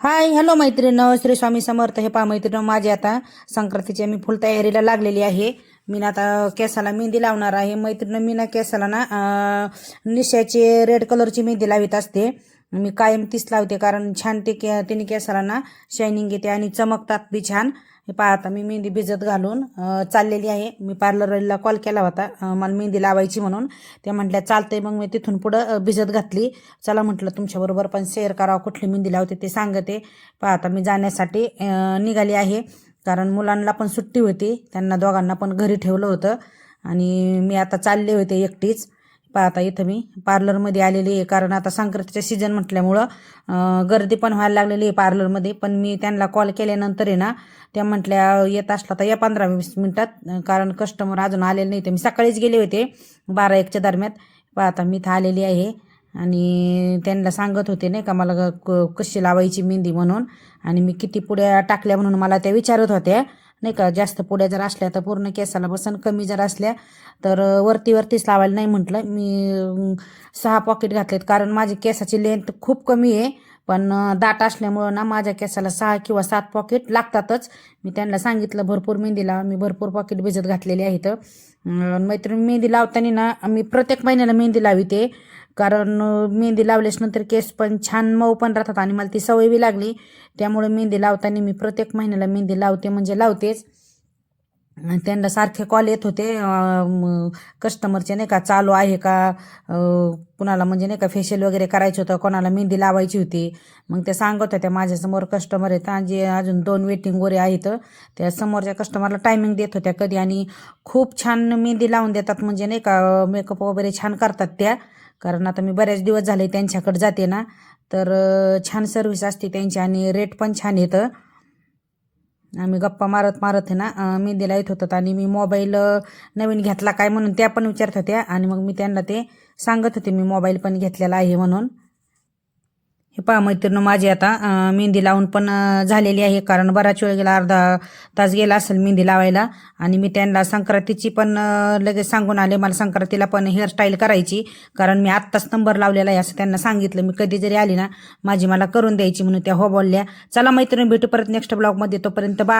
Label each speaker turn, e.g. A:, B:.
A: Hi hello मैत्रिणं Shri Swami Samarth हे पा मैत्रिणं माझी आता संक्रांतीची मी फुल तयारीला लागलेली आहे. मी ना आता केसाला मेहंदी लावणार आहे. मैत्रिणं मी ना केसाला ना निशाची रेड कलरची मेहंदी लावित असते. मी कायम तीच लावते कारण छान ते के तिने केसाला ना शायनिंग येते आणि चमकतात बी छान. हे पहा आता मी मेहंदी भिजत घालून चाललेली आहे. मी पार्लरला कॉल केला होता मला मेहंदी लावायची म्हणून. त्या म्हटल्या चालतंय. मग मी तिथून पुढं भिजत घातली. चला म्हटलं तुमच्याबरोबर पण शेअर करावं कुठली मेहंदी लावते ते सांगते. पहा आता मी जाण्यासाठी निघाली आहे कारण मुलांना पण सुट्टी होती. त्यांना दोघांना पण घरी ठेवलं होतं. आणि मी आता चालले होते एकटीच. पहा आता इथं मी पार्लरमध्ये आलेली आहे. कारण आता संक्रांतीच्या सीझन म्हटल्यामुळं गर्दी पण व्हायला लागलेली आहे पार्लरमध्ये पण मी त्यांना कॉल केल्यानंतर आहे ना त्या म्हटल्या येत असला तर या पंधरा वीस मिनटात. कारण कस्टमर अजून आलेले नाही तर मी सकाळीच गेले होते बारा एकच्या दरम्यान. पहा आता मी इथं आलेली आहे. आणि त्यांना सांगत होते नाही का मला ग- क- कशी लावायची मेहंदी म्हणून. आणि मी किती पुढ्या टाकल्या म्हणून मला त्या विचारत होत्या. नाही का जास्त पुड्या जर असल्या तर पूर्ण केसाला बसन कमी जर असल्या तर वरती वरतीच लावायला नाही म्हटलं. मी सहा पॉकेट घातलेत. कारण माझी केसाची लेंथ खूप कमी आहे. पण दाट असल्यामुळं ना माझ्या केसाला सहा किंवा सात पॉकेट लागतातच. मी त्यांना सांगितलं भरपूर मेहंदी लावा मी भरपूर पॉकेट भिजत घातलेले आहेत मैत्रीण मेहंदी लावताना ना मी प्रत्येक महिन्याला मेहंदी लाविते. कारण मेहंदी लावल्याच नंतर केस पण छान मऊ पण राहतात आणि मला ती सवय बी लागली. त्यामुळे मेहंदी लावताना मी प्रत्येक महिन्याला मेहंदी लावते म्हणजे लावतेच. त्यांना सारखे कॉल येत होते कस्टमरचे नाही का चालू आहे का कुणाला म्हणजे नाही का फेशियल वगैरे करायचं होतं कोणाला मेहंदी लावायची होती. मग ते सांगत होत्या माझ्यासमोर कस्टमर आहेत आणि जे अजून दोन वेटिंगवर आहेत त्या समोरच्या कस्टमरला टायमिंग देत होत्या कधी. आणि खूप छान मेहंदी लावून देतात म्हणजे नाही का मेकअप वगैरे छान करतात त्या. कारण आता मी बऱ्याच दिवस झाले त्यांच्याकडे जाते ना तर छान सर्विस असते त्यांची आणि रेट पण छान येतं. आम्ही गप्पा मारत मारत आहे ना मेंदीला येत होतात आणि मी मोबाईल नवीन घेतला काय म्हणून त्या पण विचारत होत्या. आणि मग मी त्यांना ते सांगत होते मी मोबाईल पण घेतलेला आहे म्हणून. हे पहा मैत्रिणी माझी आता मेहंदी लावून पण झालेली आहे. कारण बराच वेळ गेला अर्धा तास गेला असेल मेहंदी लावायला. आणि मी त्यांना संक्रांतीची पण लगेच सांगून आले. मला संक्रांतीला पण हेअरस्टाईल करायची. कारण मी आत्ताच नंबर लावलेला आहे असं त्यांना सांगितलं. मी कधी जरी आली ना माझी मला करून द्यायची म्हणून त्या हो बोलल्या. चला मैत्रिणी भेटू परत नेक्स्ट ब्लॉगमध्ये तोपर्यंत बा